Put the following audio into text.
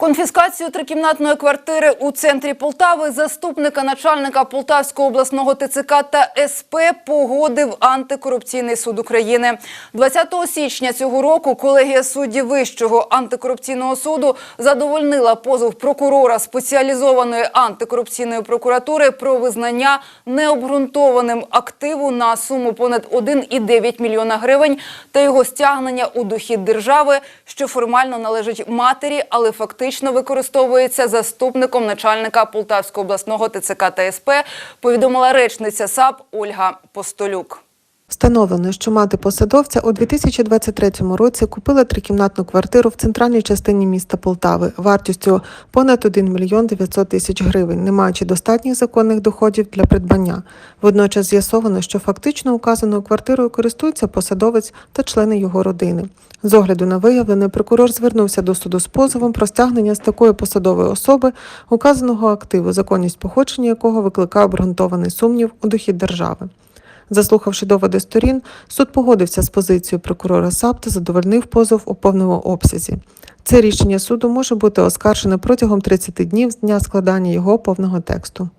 Конфіскацію трикімнатної квартири у центрі Полтави заступника начальника Полтавського обласного ТЦК та СП погодив антикорупційний суд України. 20 січня цього року колегія суддів Вищого антикорупційного суду задовольнила позов прокурора спеціалізованої антикорупційної прокуратури про визнання необґрунтованим активу на суму понад 1,9 мільйона гривень та його стягнення у дохід держави, що формально належить матері, але фактично використовується заступником начальника Полтавського обласного ТЦК та СП, повідомила речниця САП Ольга Постолюк. Встановлено, що мати посадовця у 2023 році купила трикімнатну квартиру в центральній частині міста Полтави вартістю понад 1 мільйон 900 тисяч гривень, не маючи достатніх законних доходів для придбання. Водночас з'ясовано, що фактично указаною квартирою користується посадовець та члени його родини. З огляду на виявлене, прокурор звернувся до суду з позовом про стягнення з такої посадової особи указаного активу, законність походження якого викликає обґрунтований сумнів у дохід держави. Заслухавши доводи сторін, суд погодився з позицією прокурора САП та задовольнив позов у повному обсязі. Це рішення суду може бути оскаржене протягом 30 днів з дня складання його повного тексту.